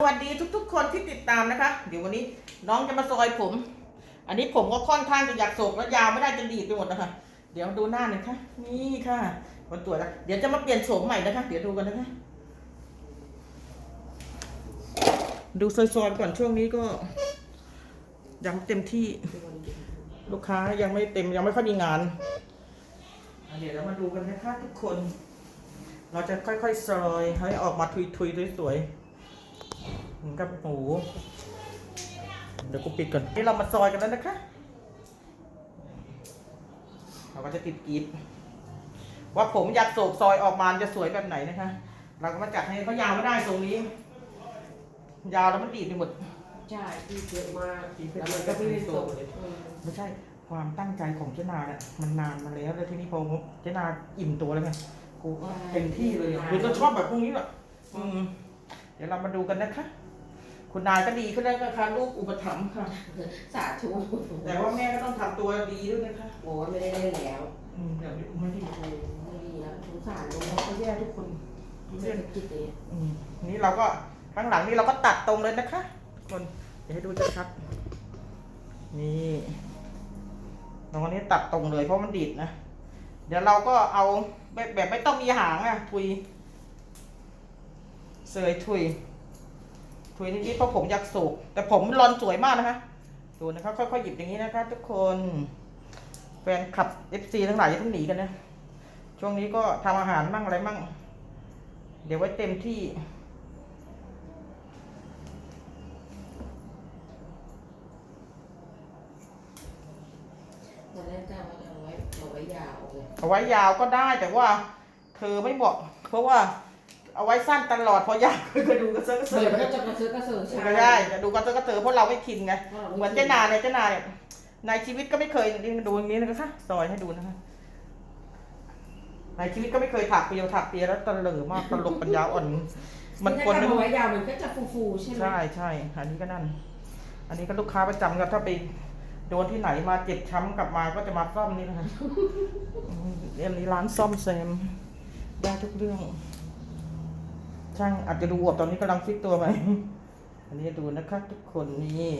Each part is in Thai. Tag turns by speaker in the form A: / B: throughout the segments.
A: สวัสดีทุกๆ คนที่ติดตามนะคะ เดี๋ยววันนี้น้องจะมาซอยผม อันนี้ผมก็ค่อนข้างจะอยากโศกแล้วยาวไม่ได้จะดีดไปหมดนะคะ เดี๋ยวดูหน้าหน่อยค่ะ นี่ค่ะวันตัวแล้วเดี๋ยวจะมาเปลี่ยนโฉมใหม่นะคะ เดี๋ยวดูกันนะคะ ดูซอยๆก่อนช่วงนี้ก็ ยังเต็มที่ ลูกค้ายังไม่เต็มยังไม่ค่อยมีงานอะเดี๋ยวเรามาดูกันนะคะทุกคน เราจะค่อยๆซอยให้ออกมาทุยๆสวยๆ เหมือนกับหมูเดี๋ยวกูปิดก่อนนี่เรามาซอยกันแล้วนะคะ เราก็จะติดกรีดว่าผมอยากโศกซอยออกมาจะสวยแบบไหนนะคะ เราก็มาจัดให้เขายาวไม่ได้ทรงนี้ ยาวแล้วมันดีดไปหมด
B: ใช่ที่เยอะมาก
A: ที่เยอะ
B: แล้วมันก็ไม่ได้ส่ง
A: เลย
B: อืม
A: ไม่ใช่ความตั้งใจของเจนาเนี่ยมันนานมาแล้วแล้วที่นี่พอเจนาอิ่มตัวแล้วไงกูก็เต็มที่เลยอะคือก็ชอบแบบพวกนี้แหละอืมเดี๋ยวเรามาดูกันนะคะ คุณนายก็ดีขึ้นแล้วนะคะลูกอุปถัมภ์ค่ะ
B: สาธุ
A: แต่ว่าแม่ก็ต้องทำตัวดีด้วยนะคะ
B: โอ้ยไม่ได้เล่นแล้ว
A: อืมเดี๋ยวไม่ดี
B: โอ้ยไม่ดีแล้วสงสารลูก
A: เขาก็แย่ทุกคน
B: เศรษฐกิจเนี่ย
A: อืมนี่เราก็ข้างหลังนี่เราก็ตัดตรงเลยนะคะทุกคนเดี๋ยวให้ดูชัดๆนี่ตรงนี้ตัดตรงเลยเพราะมันดีดนะ เดี๋ยวเราก็เอาแบบแบบไม่ต้องมีหางอะทุยเสยทุย ทุยนิดๆเพราะผมอยากสูกแต่ผมรอนสวยมากนะคะ ดูนะคะค่อยๆหยิบอย่างนี้นะคะทุกคนแฟนคลับ FC ทั้งหลายอย่าเพิ่งหนีกันนะช่วงนี้ก็ทำอาหารมั่งอะไรมั่ง เดี๋ยวไว้เต็มที่
B: ตอนแรกจะเอาเอาไว้เอาไว้ยาวเลย
A: เอาไว้ยาวก็ได้แต่ว่า เธอไม่บอกเพราะว่า เอาไว้สั้นตลอดพอยาวก็ดูกระเซาะกระเซิ
B: เดี๋ยว
A: ง
B: มันก็จะกระเซาะกระเซิง
A: ก็ได้จะดูกระเซาะกระเซิงเพราะเราไม่ชินไงเหมือนเจ้านาเนี่ยเจ้านาเนี่ยในชีวิตก็ไม่เคยนี่ดูอย่างนี้นะคะซอยให้ดูนะคะในชีวิตก็ไม่เคยถักเปียวถักเปียแล้วตะเหลอมากตลกปัญญาอ่อน มันคน
B: ถ้า
A: นึง
B: เอาไว้ยาวมันก็จะฟูๆใช่ไหม
A: ใช่ใช่อันนี้ก็นั่น อันนี้ก็ลูกค้าประจำครับถ้าไปโดนที่ไหนมาเจ็บช้ำกลับมาก็จะมาซ่อมนี่นะคะอืมเรื่องนี้ร้านซ่อมแซมได้ทุกเรื่อง ช่างอาจจะดูอวบตอนนี้กำลังฟิตตัวไหม อันนี้ดูนะคะทุกคนนี่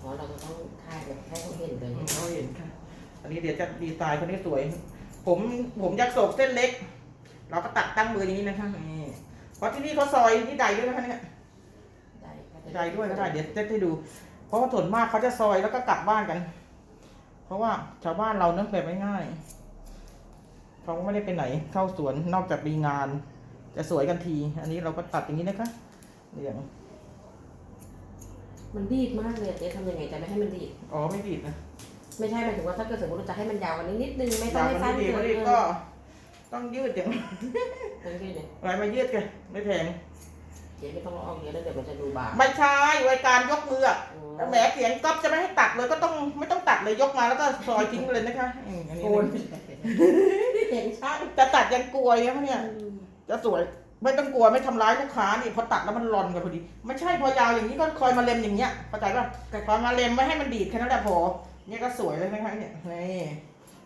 B: อ๋อเราจะต้องถ่ายแบบให้เขาเห็นเลย
A: เขาเห็นค่ะ อันนี้เดี๋ยวจะดีไซน์คนนี้สวย ผมผมยักษ์โศกเส้นเล็ก เราก็ตัดตั้งมืออย่างนี้นะคะนี่เพราะที่นี่เขาซอยที่ใดด้วยนะคะเนี่ย
B: ได้ก็จะ
A: ใจด้วยก็ได้เดี๋ยวจะให้ดู เพราะว่าส่วนมากเขาจะซอยแล้วก็กลับบ้านกัน เพราะว่าชาวบ้านเราเนื้อแบบง่ายๆเขาไม่ได้ไปไหนเข้าสวนนอกจากมีงาน จะสวยกันที อันนี้เราก็ตัดอย่างนี้นะคะเรียง
B: มันดีดมากเลยเจ๊ทำยังไงจะไม่ให้มันดีด
A: อ๋อไม่ดีดนะ
B: ไม่ใช่หมายถึงว่าถ้าเกิดสมมติเราจะให้มันยาวกว่านี้นิดนึงไม่ต้อย
A: อางก
B: ให้
A: มัน
B: สั้น
A: ไม่ดี
B: เกิ
A: ไม่
B: น
A: ดี
B: เอ
A: ก็
B: อ
A: ต้องยืดอย่าง
B: นั่นคือเนี่ย
A: อะไรมายืดกันไม่แพง
B: เจ๊ไม่ต้องเอาออกเยอะแล้วเดี๋ยวมันจะดูบาง
A: ไม่ใช่รายการยกมืออะ
B: อืม
A: แหมเสียงก๊อฟจะไม่ให้ตัดเลยก็ต้องไม่ต้องตัดเลยยกมาแล้วก็ซอยทิ้งเลยนะคะอืมอันนี้
B: โอนเห็นชัด
A: จะตัดยังกลัวเนี่ยเนี่ย จะสวยไม่ต้องกลัวไม่ทำร้ายลูกค้านี่พอตัดแล้วมันรอนกันพอดี ไม่ใช่พอยาวอย่างนี้ก็คอยมาเล็มอย่างเงี้ยเข้าใจป่ะพอมาเล็มไม่ให้มันดีดแค่นั้นแหละพอเนี่ยก็สวยเลยนะคะเนี่ยนี่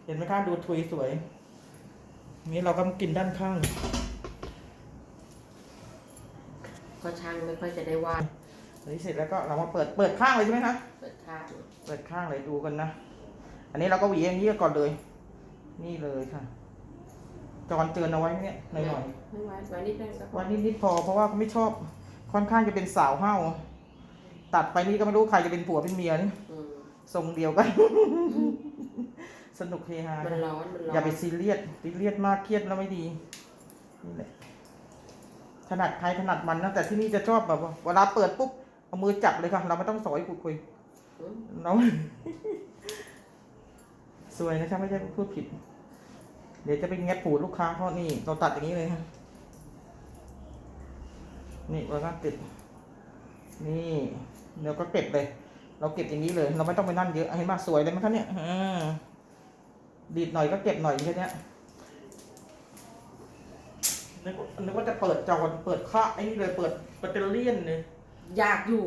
A: เห็นไหมคะดูทุยสวย นี่เราก็กินด้านข้าง
B: ก็ช่างไม่ค่อยจะได้วาด
A: อันนี้เสร็จแล้วก็เรามาเปิดเปิดข้างเลยใช่ไหมคะ
B: เปิดข้าง
A: เปิดข้างเลยดูกันนะอันนี้เราก็หวีอย่างนี้ก่อนเลย นี่เลยค่ะ จอนเตือนเอาไว้เนี่ยหน่อยหน่อย
B: ไม่ไว้ไว้นิดนึงก็พ
A: ๆ
B: อ
A: วันนี้นิดพอเพราะว่าไม่ชอบค่อนข้างจะเป็นสาวเห้าตัดไปนี่ก็ไม่รู้ใครจะเป็นผัวเป็นเมียนี่
B: อืม
A: ทรงเดียวกัน สนุกเฮฮา
B: มันร้อนมันร้อน
A: อย่าไปซีเรียสซีเรียสมากเครียดแล้วไม่ดีนี่แหละถนัดใครถนัดมันนะแต่ที่นี่จะชอบแบบว่าเวลาเปิดปุ๊บเอามือจับเลยค่ะเราไม่ต้องสอยคุยคุย
B: อืม
A: เราสวยนะครับไม่ใช่พูดผิด เดี๋ยวจะไปแงบผูดลูกค้าเพราะนี่เราตัดอย่างนี้เลยฮะนี่เราก็ติด นี่เดี๋ยวก็เก็บเลย เราเก็บอย่างนี้เลย เราไม่ต้องไปนั่นเยอะเห็นไหมสวยเลยไหมคะเนี่ยอ่าดีดหน่อยก็เก็บหน่อยแค่เนี้ยนึกว่านึกว่าจะเปิดจอเปิดค่าไอ้นี่เลยเปิดแบตเตอรี่ยนเลย
B: อยากอยู่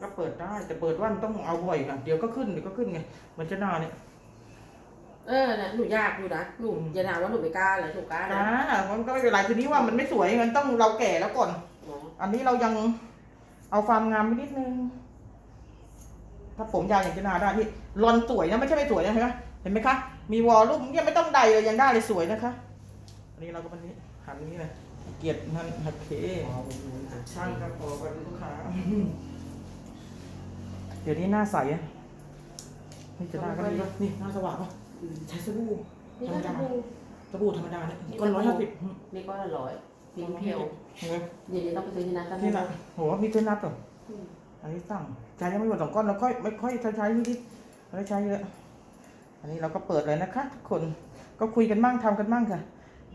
A: ก็เปิดได้แต่เปิดว่ามันต้องเอาบ่อยค่ะเดี๋ยวก็ขึ้นเดี๋ยวก็ขึ้นไงเหมันจะหนาเนี่ย
B: เออนะหนูอยากอยู่นะหนูอย่าถามว่าหนูไม่กล้าเลยหนูกล้านะ
A: อ่ามันก็ไม่เป็นไรทีนี้ว่ามันไม่สวยมันต้องเราแก่แล้วก่อน
B: อ๋อ
A: อันนี้เรายังเอาความงามไปนิดนึง ถ้าผมยาวอย่างเจนาได้นี่รอนสวยนะไม่ใช่ไม่สวยนะเห็นไหมเห็นไหมคะ มีวอลลุ่มยังไม่ต้องใดเลยยังได้เลยสวยนะคะ อันนี้เราก็มันนี้หันนี้เลยเกียรตินั่นโอเคช่างครับพอกันลูกค้า เดี๋ยวนี้หน้าใสอะ นี่จะหน้าก็ดีปะนี่หน้าสว่างปะใช้สบู่
B: นี่ก็จะดู
A: สบู่ธรรมดาเนี่ย
B: นี่
A: ก้นร้อยห้าสิบ
B: นี่ก็ละร้อยพิงเพียว
A: เห็นไหม
B: เดี๋ยวนี้ต้องไปซื้อที่นั่นก็
A: นี่นะโหมีเทนับเหรอ
B: อืม
A: อันนี้สั่งใช้ยังไม่หมดสองก้อนเราค่อยไม่ค่อยใช้ใช้นิดๆไม่ได้ใช้เยอะ อันนี้เราก็เปิดเลยนะคะทุกคนก็คุยกันมั่งทำกันมั่งค่ะ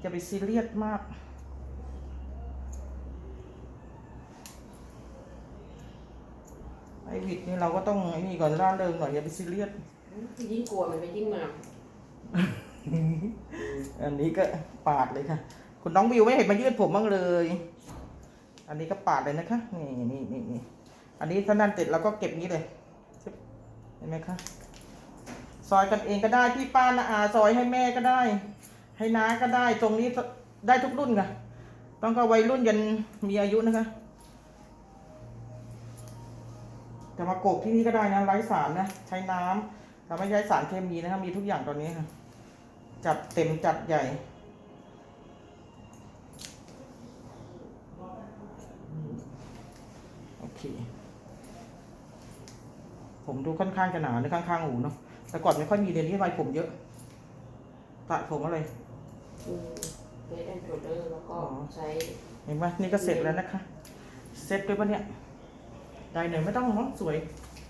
A: อย่าไปซีเรียสมาก ไอ้วิดนี่เราก็ต้องไอ้นี่ก่อนร่าเริงหน่อยอย่าไปซีเรียส
B: ยิ่งกลัวมันก็ยิ่งงา
A: อันนี้ก็ปาดเลยค่ะ คุณน้องวิวไม่เห็นมายืดผมบ้างเลย อันนี้ก็ปาดเลยนะคะนี่นี่นี่นี่อันนี้ถ้านั่นเสร็จเราก็เก็บนี้เลยเห็นไหมคะซอยกันเองก็ได้พี่ป้านาอาซอยให้แม่ก็ได้ ให้น้าก็ได้ตรงนี้ได้ทุกรุ่นค่ะต้องก็วัยรุ่นยันมีอายุนะคะแต่มาโกกที่นี่ก็ได้นะไร้สารนะ ใช้น้ำ เราไม่ใช้สารเคมีนะครับ มีทุกอย่างตอนนี้ค่ะ จัดเต็มจัดใหญ่โอเค ผมดูค่อนข้างจะหนาในข้างๆหูเนาะแต่ก่อนไม่ค่อยมีเดี๋ยวนี้ไว้ผมเยอะตัดผมอะไร
B: เฟสแอนด์โชเดอร์แล้วก็
A: อ๋อ
B: ใช้
A: เห็นไหมนี่ก็เสร็จแล้วนะคะเสร็จด้วยปะเนี่ย ได้หน่อยไม่ต้องหรอกสวย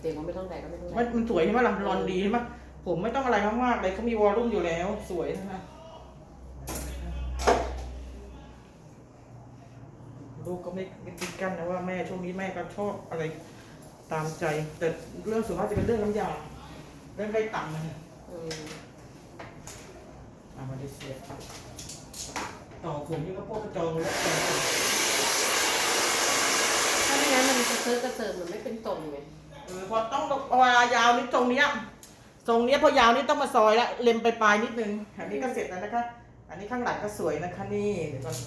B: เต็มว่าไม่ต้องแดกก็ไม่ต้องแด
A: มัน
B: ก
A: มันสวยใช่ไหมล่ะรอนดีใช่ไหมผมไม่ต้องอะไรมากๆเลยเขามีวอลลุ่มอยู่แล้ว สวยนะคะลูกก็ไม่ไม่ติดกันนะว่าแม่ช่วงนี้แม่ก็ชอบอะไรตามใจ แต่เรื่องส่วนมากจะเป็นเรื่องน้ำยาเรื่องได้ตังค์นะ
B: อืม
A: อ่ามาเลเซียต่อผมนี่ก็พวกกระจองแล้ว
B: ถ้าไม่งั้นมันกระเซิร์กระเซิร์มันไม่เป็นตรงไง
A: เออพอต้องเวลายาวนี่ตรงเนี้ยตรงเนี้ยพอยาวนี่ต้องมาซอยละเล็มไปปลายนิดนึงอันนี้ก็เสร็จแล้วนะคะ อันนี้ข้างหลังก็สวยนะคะนี่เดี๋ยวก่อน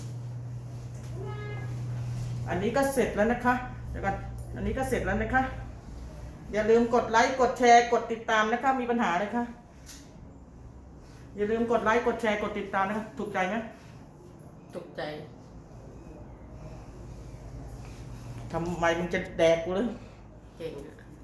A: อันนี้ก็เสร็จแล้วนะคะเดี๋ยวก่อนอันนี้ก็เสร็จแล้วนะคะ อย่าลืมกดไลค์กดแชร์กดติดตามนะคะมีปัญหาเลยคะอย่าลืมกดไลค์กดแชร์กดติดตามนะคะถูกใจไหม
B: ตกใจ
A: ทำไมมึงจะแดกกูเลย
B: เก่งอะ